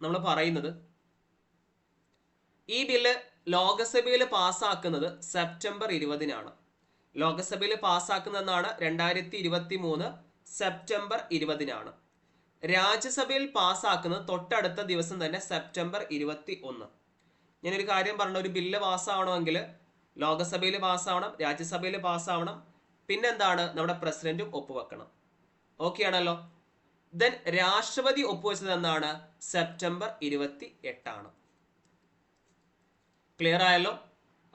നമ്മൾ പറയുന്നത്. ഈ ബില്ല് ലോകസഭയിൽ പാസ്സാക്കുന്നത് സെപ്റ്റംബർ ഇരുപതിനാണ്. ലോകസഭയിൽ പാസ്സാക്കുന്നതെന്നാണ് രണ്ടായിരത്തി ഇരുപത്തി മൂന്ന് സെപ്റ്റംബർ ഇരുപതിനാണ്. രാജ്യസഭയിൽ പാസ്സാക്കുന്നത് തൊട്ടടുത്ത ദിവസം തന്നെ സെപ്റ്റംബർ ഇരുപത്തി ഒന്ന് ഞാനൊരു കാര്യം പറഞ്ഞു ഒരു ബില്ല് പാസ്സാവണമെങ്കിൽ ലോകസഭയിൽ പാസ്സാവണം രാജ്യസഭയിൽ പാസ്സാവണം പിന്നെന്താണ് നമ്മുടെ പ്രസിഡന്റും ഒപ്പുവെക്കണം. ഓക്കെ ആണല്ലോ? ദെൻ രാഷ്ട്രപതി ഒപ്പുവെച്ചത് എന്നാണ് സെപ്റ്റംബർ ഇരുപത്തി എട്ടാണ് ക്ലിയർ ആയല്ലോ?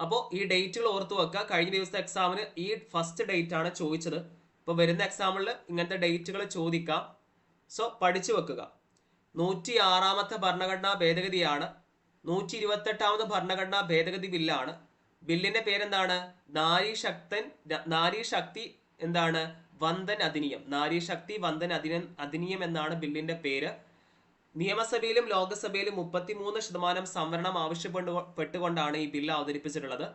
അപ്പോൾ ഈ ഡേറ്റുകൾ ഓർത്ത് വെക്കുക. കഴിഞ്ഞ ദിവസത്തെ എക്സാമിന് ഈ ഫസ്റ്റ് ഡേറ്റ് ആണ് ചോദിച്ചത്. അപ്പോൾ വരുന്ന എക്സാമിൽ ഇങ്ങനത്തെ ഡേറ്റുകൾ ചോദിക്കാം. സോ പഠിച്ചു വെക്കുക. നൂറ്റി ആറാമത്തെ ഭരണഘടനാ ഭേദഗതിയാണ്. നൂറ്റി ഇരുപത്തെട്ടാമത് ഭരണഘടനാ ഭേദഗതി ബില്ലാണ്. ബില്ലിന്റെ പേരെന്താണ്? നാരി ശക്തൻ നാരി ശക്തി എന്താണ്? വന്ദൻ അധിനിയം. നാരി ശക്തി വന്ദൻ അധിനിയം അധിനിയം എന്നാണ് ബില്ലിന്റെ പേര്. നിയമസഭയിലും ലോകസഭയിലും മുപ്പത്തിമൂന്ന് ശതമാനം സംവരണം ആവശ്യപ്പെട്ടുകൊണ്ടാണ് ഈ ബില്ല് അവതരിപ്പിച്ചിട്ടുള്ളത്.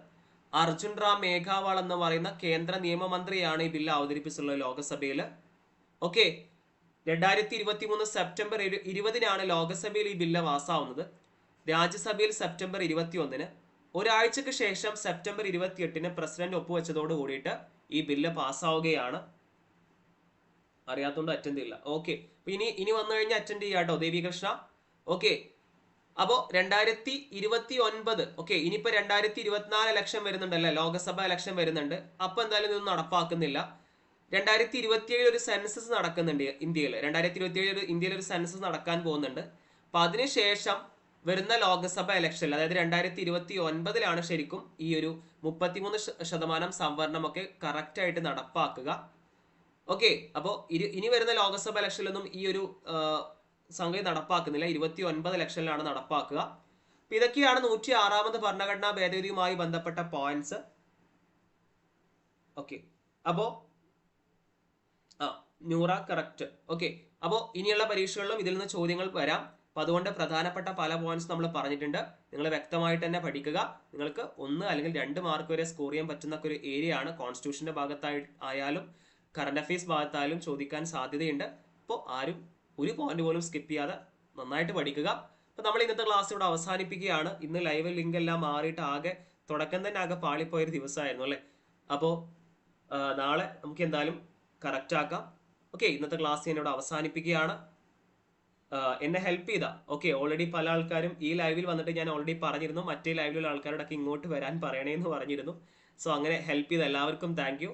അർജുൻ റാം മേഘാവാൾ എന്ന് പറയുന്ന കേന്ദ്ര നിയമമന്ത്രിയാണ് ഈ ബില്ല് അവതരിപ്പിച്ചിട്ടുള്ളത് ലോകസഭയിൽ ഓക്കെ രണ്ടായിരത്തി ഇരുപത്തി മൂന്ന് സെപ്റ്റംബർ ഇരു- ഇരുപതിനാണ് ലോകസഭയിൽ ഈ ബില്ല് പാസ്സാവുന്നത് രാജ്യസഭയിൽ സെപ്റ്റംബർ ഇരുപത്തി ഒന്നിന് ഒരാഴ്ചക്ക് ശേഷം സെപ്റ്റംബർ ഇരുപത്തിയെട്ടിന് പ്രസിഡന്റ് ഒപ്പുവെച്ചതോട് കൂടിയിട്ട് ഈ ബില്ല് പാസ്സാവുകയാണ് അറിയാത്തോണ്ട് അറ്റൻഡ് ചെയ്യില്ല. ഓക്കെ ഇനി ഇനി വന്നു കഴിഞ്ഞാൽ അറ്റൻഡ് ചെയ്യാട്ടോ ദേവി കൃഷ്ണ ഓക്കെ അപ്പോ രണ്ടായിരത്തി ഇരുപത്തി ഒൻപത് ഓക്കെ ഇനിയിപ്പോ രണ്ടായിരത്തി ഇരുപത്തിനാല് ഇലക്ഷൻ വരുന്നുണ്ടല്ലേ? ലോകസഭ ഇലക്ഷൻ വരുന്നുണ്ട്. അപ്പൊ എന്തായാലും ഇതൊന്നും നടപ്പാക്കുന്നില്ല. രണ്ടായിരത്തി ഇരുപത്തിയേഴ് ഒരു സെൻസസ് നടക്കുന്നുണ്ട് ഇന്ത്യയിൽ രണ്ടായിരത്തി ഇരുപത്തിയേഴ് ഒരു ഇന്ത്യയിൽ ഒരു സെൻസസ് നടക്കാൻ പോകുന്നുണ്ട്. അപ്പൊ അതിനുശേഷം വരുന്ന ലോകസഭ ഇലക്ഷനിൽ അതായത് രണ്ടായിരത്തി ഇരുപത്തി ഒൻപതിലാണ് ശരിക്കും ഈ ഒരു മുപ്പത്തിമൂന്ന് ശതമാനം സംവരണമൊക്കെ കറക്റ്റ് ആയിട്ട് നടപ്പാക്കുക. ഓക്കെ അപ്പോൾ ഇനി വരുന്ന ലോകസഭ ഇലക്ഷനിലൊന്നും ഈ ഒരു സംഖ്യ നടപ്പാക്കുന്നില്ല. ഇരുപത്തി ഒൻപത് ഇലക്ഷനിലാണ് നടപ്പാക്കുക. അപ്പം ഇതൊക്കെയാണ് നൂറ്റി ആറാമത് ഭരണഘടനാ ഭേദഗതിയുമായി ബന്ധപ്പെട്ട പോയിന്റ്സ് ഓക്കെ അപ്പോൾ ആ ന്യൂറ കറക്റ്റ് ഓക്കെ അപ്പോൾ ഇനിയുള്ള പരീക്ഷകളിലും ഇതിൽ നിന്ന് ചോദ്യങ്ങൾ വരാം. അപ്പം അതുകൊണ്ട് പ്രധാനപ്പെട്ട പല പോയിന്റ്സ് നമ്മൾ പറഞ്ഞിട്ടുണ്ട്. നിങ്ങൾ വ്യക്തമായിട്ട് തന്നെ പഠിക്കുക. നിങ്ങൾക്ക് ഒന്ന് അല്ലെങ്കിൽ രണ്ട് മാർക്ക് വരെ സ്കോർ ചെയ്യാൻ പറ്റുന്ന ഒരു ഏരിയ ആണ്. കോൺസ്റ്റിറ്റ്യൂഷന്റെ ഭാഗത്തായി ആയാലും കറണ്ട് അഫയേഴ്സ് ഭാഗത്തായാലും ചോദിക്കാൻ സാധ്യതയുണ്ട്. അപ്പോൾ ആരും ഒരു പോയിന്റ് പോലും സ്കിപ്പ് ചെയ്യാതെ നന്നായിട്ട് പഠിക്കുക. അപ്പോൾ നമ്മൾ ഇന്നത്തെ ക്ലാസ് ഇവിടെ അവസാനിപ്പിക്കുകയാണ്. ഇന്ന് ലൈവ് ലിങ്ക് എല്ലാം മാറിയിട്ട് ആകെ തുടക്കം തന്നെ ആകെ പാളിപ്പോയൊരു ദിവസമായിരുന്നു അല്ലേ? അപ്പോൾ നാളെ നമുക്ക് എന്തായാലും കറക്റ്റ് ആക്കാം. ഓക്കെ ഇന്നത്തെ ക്ലാസ് ഞാൻ ഇവിടെ അവസാനിപ്പിക്കുകയാണ്. എന്നെ ഹെൽപ്പ് ചെയ്ത ഓക്കെ ഓൾറെഡി പല ആൾക്കാരും ഈ ലൈവിൽ വന്നിട്ട് ഞാൻ ഓൾറെഡി പറഞ്ഞിരുന്നു. മറ്റേ ലൈവിലുള്ള ആൾക്കാരോടൊക്കെ ഇങ്ങോട്ട് വരാൻ പറയണേ എന്ന് പറഞ്ഞിരുന്നു. സോ അങ്ങനെ ഹെൽപ്പ് ചെയ്ത എല്ലാവർക്കും താങ്ക്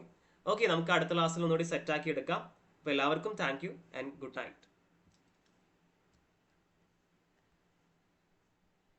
ഓക്കെ നമുക്ക് അടുത്ത ക്ലാസ്സിൽ ഒന്നുകൂടി സെറ്റ് ആക്കി എടുക്കാം. അപ്പോൾ എല്ലാവർക്കും thank you and good night